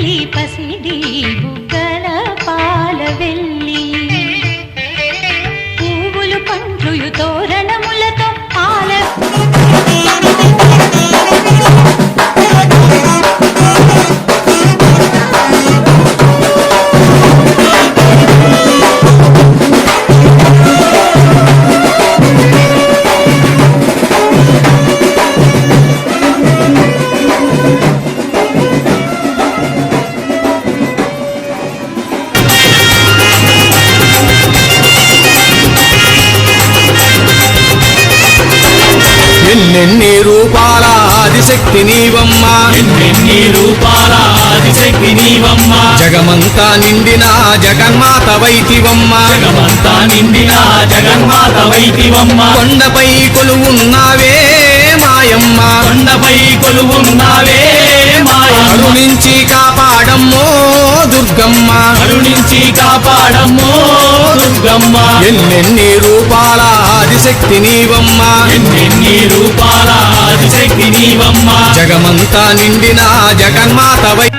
మళ్ళీ తల్లి పసిడి జగమంతా నిండిన జగన్మాత వైతివమ్మా. జగమంతా నిండిన జగన్మాత వైతివమ్మా. కొండపై కొలువున్నావే మాయమ్మ. కొండపై కొలువున్నావే మాయమ్మ. కరుణించి కాపాడమ్మో దుర్గమ్మ. కరుణించి కాపాడమ్మో దుర్గమ్మ. ఎన్నెన్ని రూపాల ఆదిశక్తి నీవమ్మా. ఎన్నెన్ని రూపాల ఆదిశక్తి నీవమ్మా. జగమంతా నిండిన జగన్మాత వై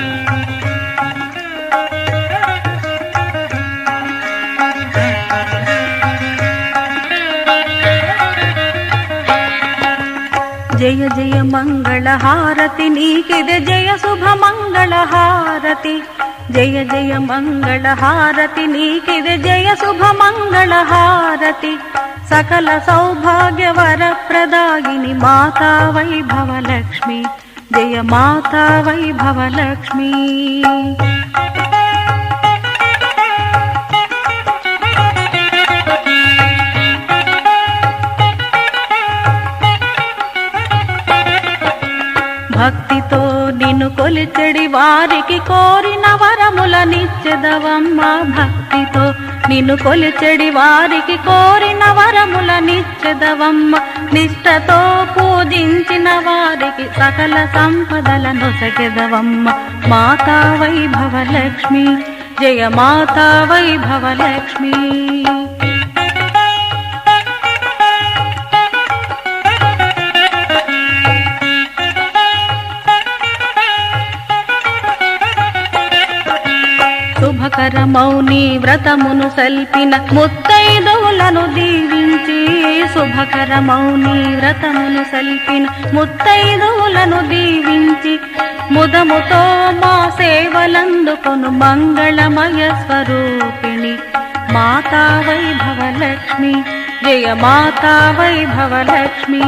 జయ జయ మంగళ హారతి నీకిದೆ జయ శుభ మంగళ హారతి జయ జయ మంగళ హారతి నీకిದೆ జయ శుభ మంగళ హారతి సకల సౌభాగ్య వరప్రదాయిని మాతా వైభవ లక్ష్మి. జయ మాతా వైభవ లక్ష్మి. భక్తితో నిన్ను కొలిచెడి వారికి కోరిన వరముల భక్తితో నిన్ను కొలిచెడి వారికి కోరిన వరములనిచ్చెదవమ్మ నిష్టతో పూజించిన వారికి సకల సంపదల సకెదవమ్మ మాతా వైభవ లక్ష్మి జయ మాతా వైభవలక్ష్మి లక్ష్మి శుభకరమౌని వ్రతమును సల్పిన ముత్తైదవులను దీవించి శుభకర మౌని వ్రతమును సల్పిన ముత్తైదవులను దీవించి ముదముతో మా సేవలందుకొను మంగళమయ స్వరూపిణి. మాతా వైభవలక్ష్మి జయ మాతా వైభవలక్ష్మి.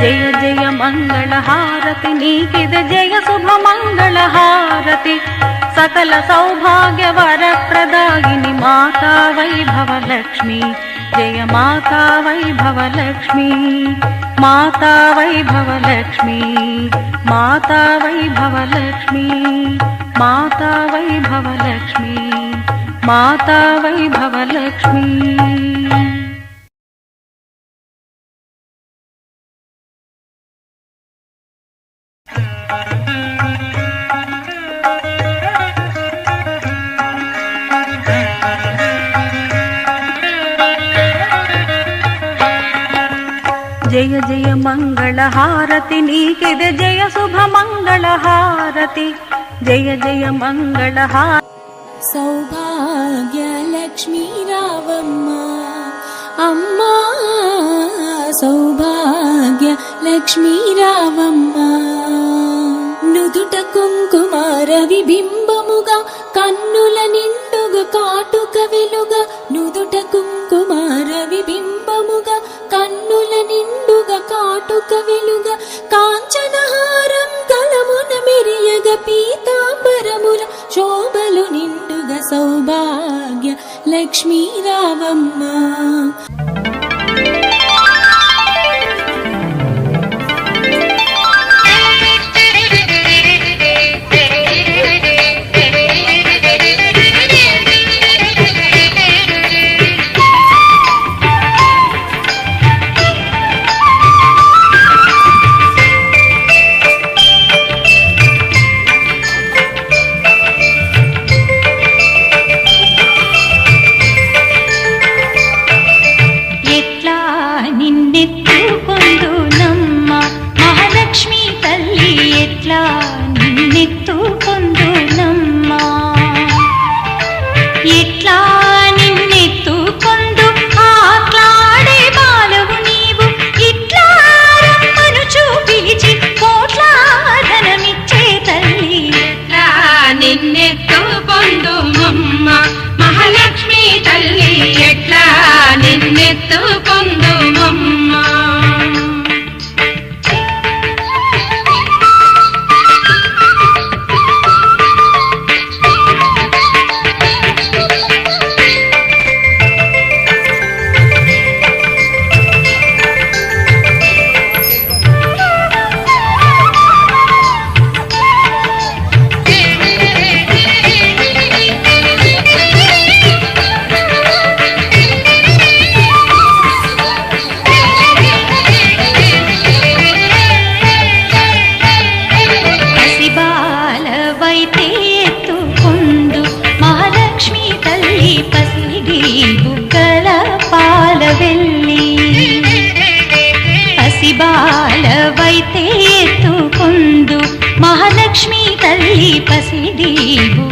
జయ జయ మంగళహారతి నీకిద జయ శుభ మంగళహారతి. హారతి సకల సౌభాగ్య వర ప్రదాయిని మాతా వైభవలక్ష్మి జయ మాతా వైభవలక్ష్మి మాతా వైభవలక్ష్మి మాతా వైభవలక్ష్మి మాతా వైభవలక్ష్మి మాతా వైభవలక్ష్మి జయ జయ మంగళ హారతి నీకిದೆ జయ శుభ మంగళ హారతి జయ జయ మంగళ సౌభాగ్య లక్ష్మీ రావమ్మ. అమ్మా సౌభాగ్య లక్ష్మీ రావమ్మ. నుదుట కుంకుమార విబింబముగా కన్నుల నిండుగా కాటుక వెలుగా కాటుక వెలుగ కాంచనహారం కలమున మెరియగ పీతాంబరముల శోభలు నిండుగ సౌభాగ్య లక్ష్మీరావమ్మ. నీవు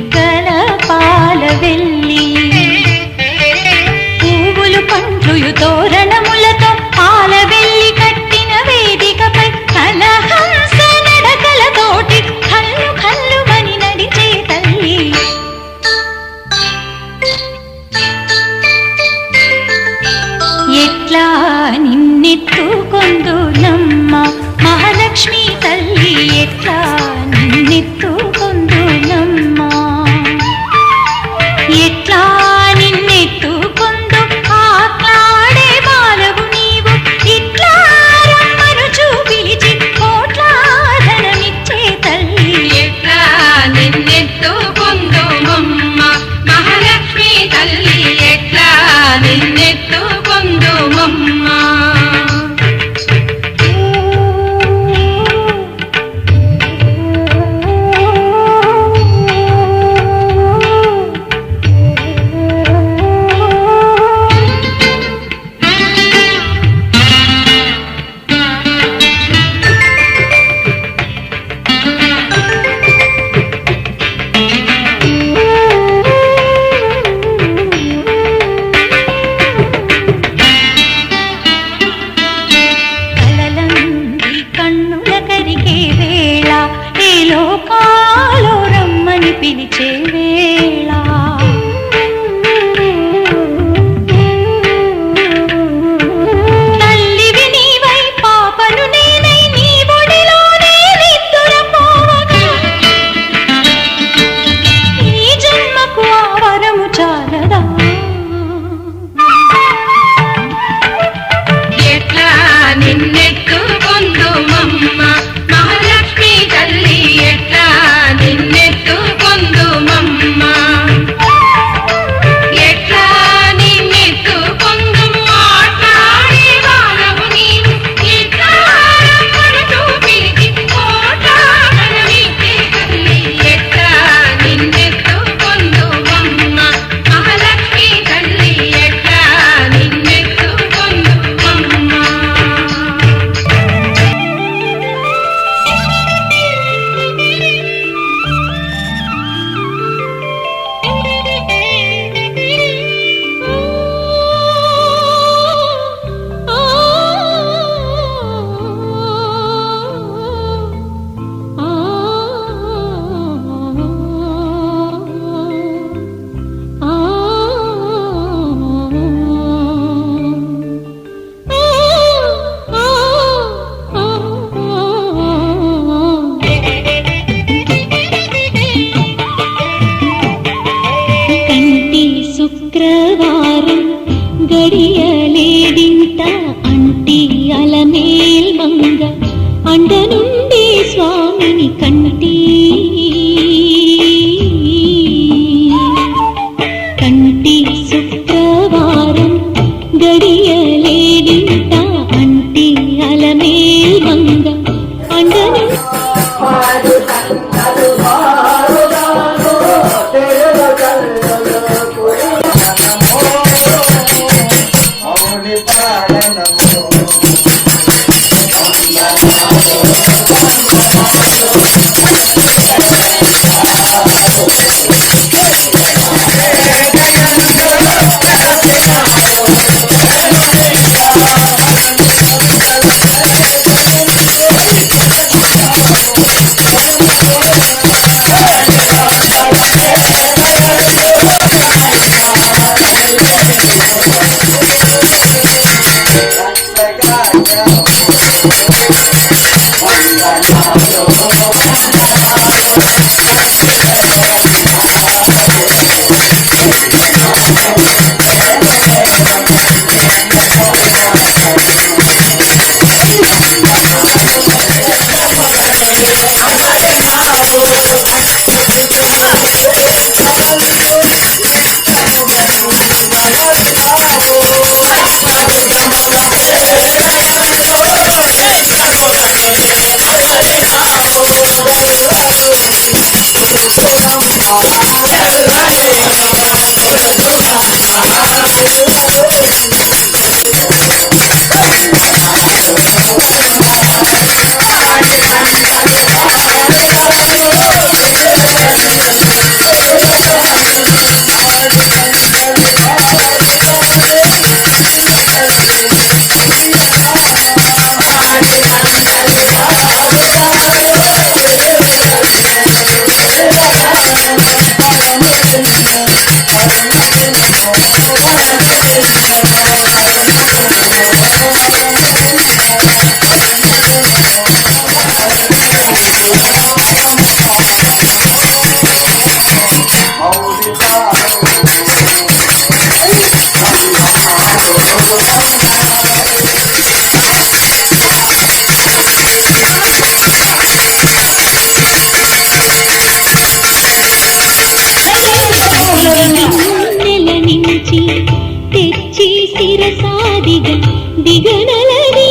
வேளா thank